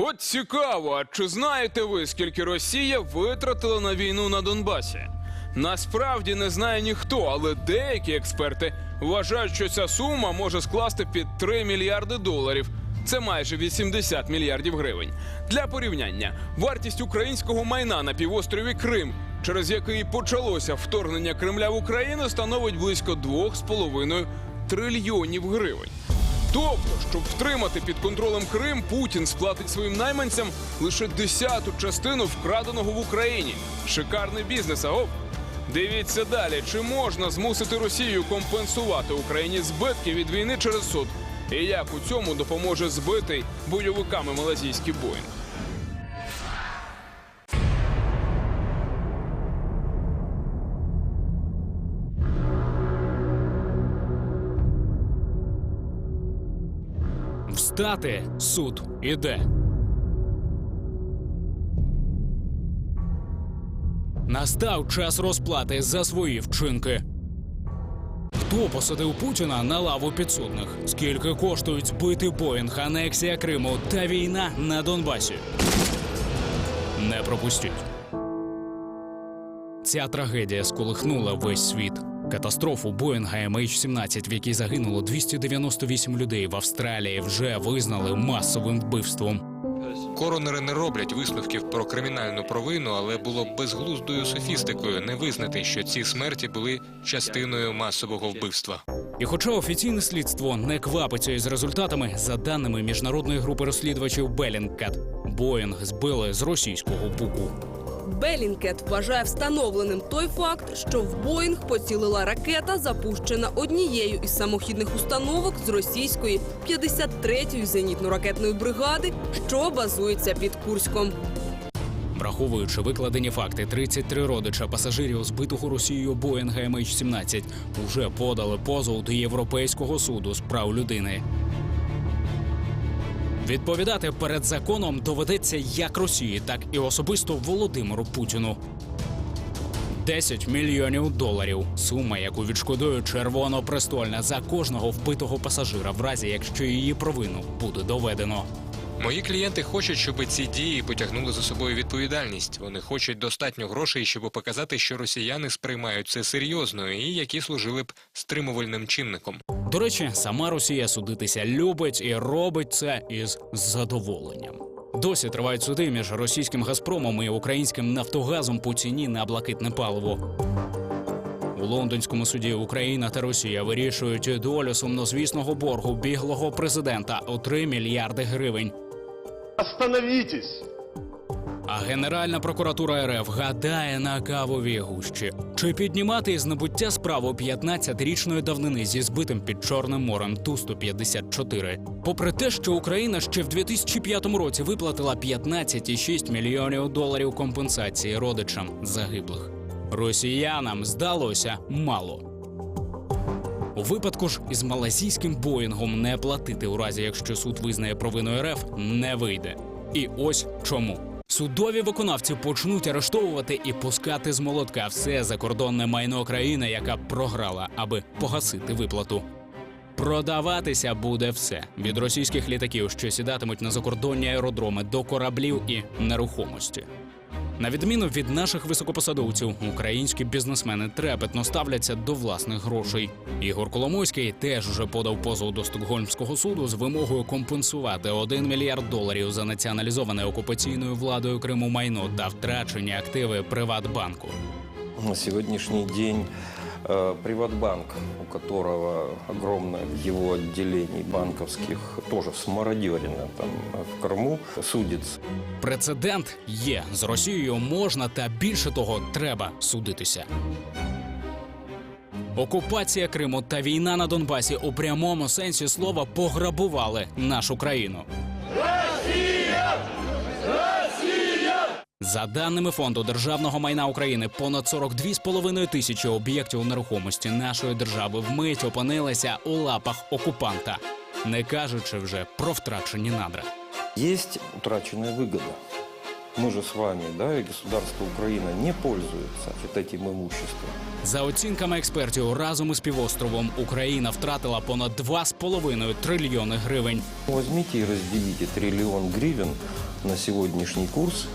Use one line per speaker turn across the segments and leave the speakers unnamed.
От цікаво, а чи знаєте ви, скільки Росія витратила на війну на Донбасі? Насправді не знає ніхто, але деякі експерти вважають, що ця сума може скласти під 3 мільярди доларів. Це майже 80 мільярдів гривень. Для порівняння, вартість українського майна на півострові Крим, через який почалося вторгнення Кремля в Україну, становить близько 2,5 трильйонів гривень. Тобто, щоб втримати під контролем Крим, Путін сплатить своїм найманцям лише десяту частину вкраденого в Україні. Шикарний бізнес, агов. Дивіться далі, чи можна змусити Росію компенсувати Україні збитки від війни через суд? І як у цьому допоможе збитий бойовиками малазійський Боїнг?
Встати, суд іде. Настав час розплати за свої вчинки. Хто посадив Путіна на лаву підсудних? Скільки коштують збити Боїнг, анексія Криму та війна на Донбасі? Не пропустіть. Ця трагедія сколихнула весь світ. Катастрофу Боїнга MH17, в якій загинуло 298 людей в Австралії, вже визнали масовим вбивством.
Коронери не роблять висновків про кримінальну провину, але було б безглуздою софістикою не визнати, що ці смерті були частиною масового вбивства.
І хоча офіційне слідство не квапиться із результатами, за даними міжнародної групи розслідувачів Белінгкат, Боїнг збили з російського буку.
Белінкет вважає встановленим той факт, що в Боїнг поцілила ракета, запущена однією із самохідних установок з російської 53-ї зенітно-ракетної бригади, що базується під Курськом.
Враховуючи викладені факти, 33 родича пасажирів збитого Росією Боїнга MH17 уже подали позов до Європейського суду з прав людини. Відповідати перед законом доведеться як Росії, так і особисто Володимиру Путіну. 10 мільйонів доларів сума, яку відшкодує червонопрестольна за кожного вбитого пасажира, в разі якщо її провину буде доведено.
Мої клієнти хочуть, щоб ці дії потягнули за собою відповідальність. Вони хочуть достатньо грошей, щоб показати, що росіяни сприймають це серйозно і які служили б стримувальним чинником.
До речі, сама Росія судитися любить і робить це із задоволенням. Досі тривають суди між російським Газпромом і українським Нафтогазом по ціні на блакитне паливо. У лондонському суді Україна та Росія вирішують долю сумнозвісного боргу біглого президента у 3 мільярди гривень.
Остановитесь!
А Генеральна прокуратура РФ гадає на кавовій гущі. Чи піднімати із набуття справу 15-річної давнини зі збитим під Чорним морем Ту-154? Попри те, що Україна ще в 2005 році виплатила 15,6 мільйонів доларів компенсації родичам загиблих. Росіянам здалося мало. У випадку ж із малазійським Боїнгом не платити у разі, якщо суд визнає провину РФ, не вийде. І ось чому. Судові виконавці почнуть арештовувати і пускати з молотка все закордонне майно країни, яка програла, аби погасити виплату. Продаватися буде все від російських літаків, що сідатимуть на закордонні аеродроми до кораблів і нерухомості. На відміну від наших високопосадовців, українські бізнесмени трепетно ставляться до власних грошей. Ігор Коломойський теж уже подав позов до Стокгольмського суду з вимогою компенсувати 1 мільярд доларів за націоналізоване окупаційною владою Криму майно та втрачені активи Приватбанку.
На сьогоднішній день Приватбанк, у которого огромное его отделений банковских, тоже смародерено там э, в Крыму, судится.
Прецедент є з Росією можна та більше того треба судитися. Окупація Криму та війна на Донбасі у прямому сенсі слова пограбували нашу країну. За даними фонду державного майна України, понад 42,5 тисячі об'єктів нерухомості нашої держави вмить опинилися у лапах окупанта, не кажучи вже про втрачені надра.
Есть утраченная выгода. Мы же с вами, да, и государство Украина не пользуется вот этим имуществом.
За оцінками експертів, разом із півостровом Україна втратила понад 2,5 трильйони гривень.
Возьмите и разделите триллион гривен на сегодняшний курс.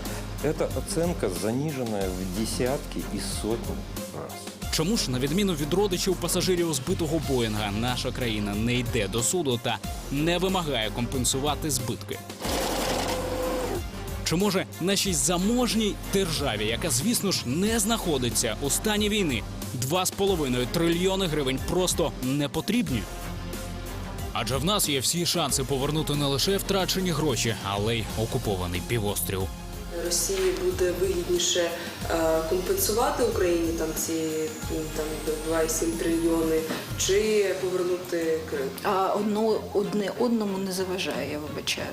Это оценка заниженная в десятки и сотни раз.
Чому ж, на відміну від родичів пасажирів збитого Боїнга, наша країна не йде до суду та не вимагає компенсувати збитки? Чи може нашій заможній державі, яка, звісно ж, не знаходиться у стані війни, 2,5 трильйони гривень просто не потрібні? Адже в нас є всі шанси повернути не лише втрачені гроші, але й окупований півострів.
Росії буде вигідніше е, компенсувати Україні там ці там 2,7 трильйони, чи повернути Крим?
А одно одне одному не заважає, я вибачаю.